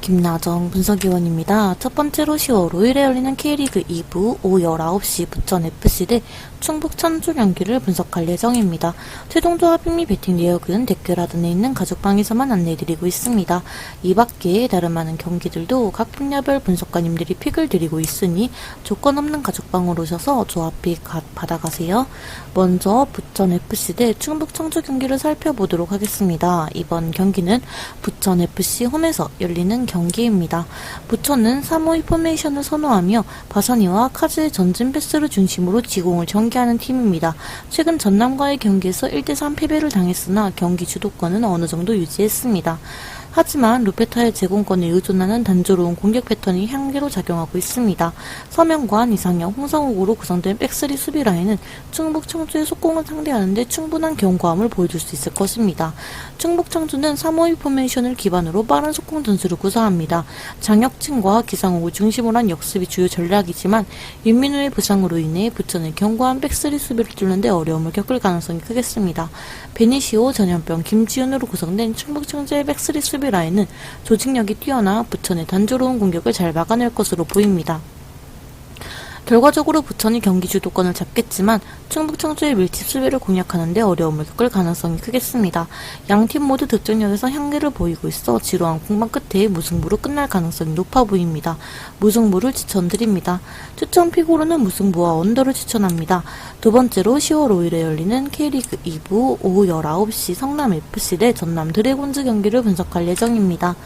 김나정 분석위원입니다. 첫 번째로 10월 5일에 열리는 K리그 2부 오후 19시 부천FC 대 충북 천주 경기를 분석할 예정입니다. 조합 및 배팅 내역은 댓글 하단에 있는 가족방에서만 안내해드리고 있습니다. 이 밖에 다른 많은 경기들도 각 분야별 분석가님들이 픽을 드리고 있으니 조건 없는 가족방으로 오셔서 조합 픽 가- 받아가세요. 먼저 부천FC 대 충북 청주 경기를 살펴보도록 하겠습니다. 이번 경기는 부천FC 홈에서 열리는 경기입니다. 부천은 352 포메이션을 선호하며 바사니와 카즈의 전진 패스를 중심으로 지공을 전개하는 팀입니다. 최근 전남과의 경기에서 1대3 패배를 당했으나 경기 주도권은 어느 정도 유지했습니다. 하지만 루페타의 제공권에 의존하는 단조로운 공격 패턴이 한계로 작용하고 있습니다. 서명관, 이상형, 홍성욱으로 구성된 백스리 수비 라인은 충북 청주의 속공을 상대하는데 충분한 견고함을 보여줄 수 있을 것입니다. 충북 청주는 352 포메이션을 기반으로 빠른 속공 전술을 구사합니다. 장혁진과 기상욱을 중심으로 한 역습이 주요 전략이지만 윤민우의 부상으로 인해 부천은 견고한 백스리 수비를 뚫는데 어려움을 겪을 가능성이 크겠습니다. 베니시오, 전현병, 김지훈으로 구성된 충북 청주의 백스리 수비 라인은 조직력이 뛰어나 부천의 단조로운 공격을 잘 막아낼 것으로 보입니다. 결과적으로 부천이 경기 주도권을 잡겠지만 충북 청주의 밀집 수비를 공략하는데 어려움을 겪을 가능성이 크겠습니다. 양팀 모두 득점력에서 향기를 보이고 있어 지루한 공방 끝에 무승부로 끝날 가능성이 높아 보입니다. 무승부를 추천드립니다. 추천 픽으로는 무승부와 언더를 추천합니다. 두 번째로 10월 5일에 열리는 K리그 2부 오후 19시 성남FC 대 전남 드래곤즈 경기를 분석할 예정입니다.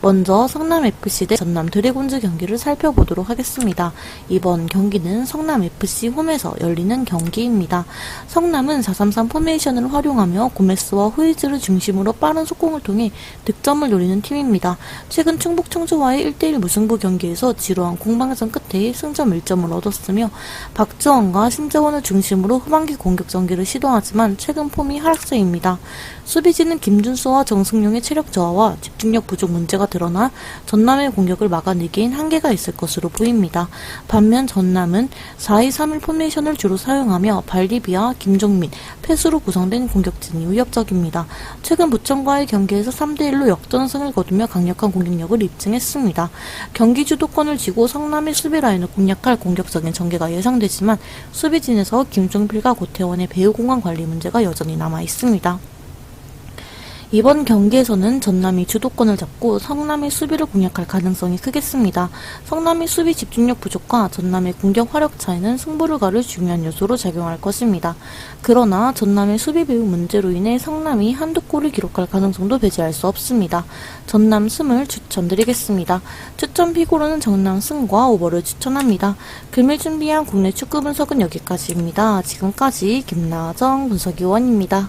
먼저 성남FC 대 전남 드래곤즈 경기를 살펴보도록 하겠습니다. 이번 경기 는 성남FC 홈에서 열리는 경기입니다. 성남은 433 포메이션을 활용하며 고메스와 후이즈를 중심으로 빠른 속공을 통해 득점을 노리는 팀입니다. 최근 충북 청주와의 1대1 무승부 경기에서 지루한 공방전 끝에 승점 1점을 얻었으며 박주원과 신재원을 중심으로 후반기 공격 전개를 시도하지만 최근 폼이 하락세입니다. 수비진은 김준수와 정승용의 체력 저하와 집중력 부족 문제가 드러나 전남의 공격을 막아내기엔 한계가 있을 것으로 보입니다. 반면 전남 은 4-2-3-1 포메이션을 주로 사용하며 발디비아, 김종민, 패스로 구성된 공격진이 위협적입니다. 최근 부천과의 경기에서 3대1로 역전승을 거두며 강력한 공격력을 입증했습니다. 경기 주도권을 쥐고 성남의 수비 라인을 공략할 공격적인 전개가 예상되지만 수비진에서 김종필과 고태원의 배우 공간 관리 문제가 여전히 남아 있습니다. 이번 경기에서는 전남이 주도권을 잡고 성남의 수비를 공략할 가능성이 크겠습니다. 성남의 수비 집중력 부족과 전남의 공격 화력 차이는 승부를 가를 중요한 요소로 작용할 것입니다. 그러나 전남의 수비 배우 문제로 인해 성남이 한두 골을 기록할 가능성도 배제할 수 없습니다. 전남 승을 추천드리겠습니다. 추천 픽으로는 전남 승과 오버를 추천합니다. 금일 준비한 국내 축구 분석은 여기까지입니다. 지금까지 김나정 분석위원입니다.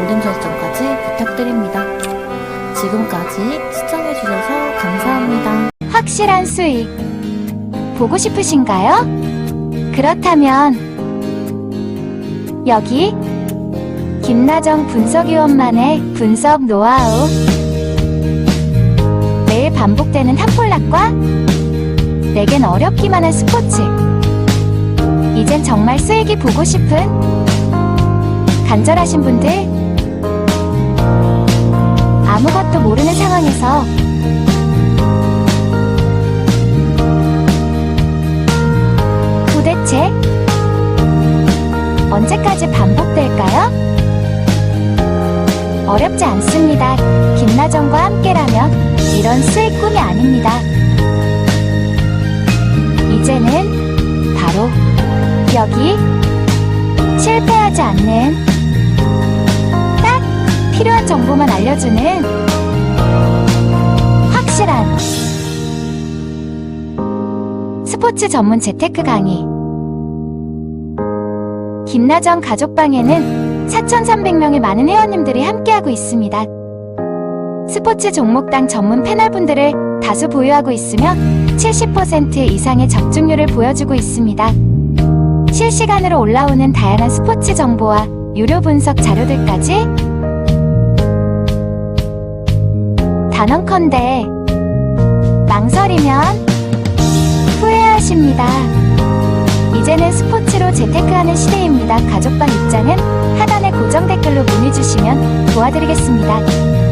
알림 설정까지 부탁드립니다. 지금까지 시청해주셔서 감사합니다. 확실한 수익 보고 싶으신가요? 그렇다면 여기 김나정 분석위원만의 분석 노하우 매일 반복되는 탑폴락과 내겐 어렵기만 한 스포츠 이젠 정말 수익이 보고 싶은 간절하신 분들 상황에서 도대체 언제까지 반복될까요? 어렵지 않습니다. 김나정과 함께라면 이런 수익 꿈이 아닙니다. 이제는 바로 여기 실패하지 않는 딱 필요한 정보만 알려주는 확실한 스포츠 전문 재테크 강의 김나정 가족방에는 4,300명의 많은 회원님들이 함께하고 있습니다. 스포츠 종목당 전문 패널분들을 다수 보유하고 있으며 70% 이상의 적중률을 보여주고 있습니다. 실시간으로 올라오는 다양한 스포츠 정보와 유료 분석 자료들까지 단언컨대 망설이면 후회하십니다. 이제는 스포츠로 재테크하는 시대입니다. 가족방 입장은 하단의 고정 댓글로 문의 주시면 도와드리겠습니다.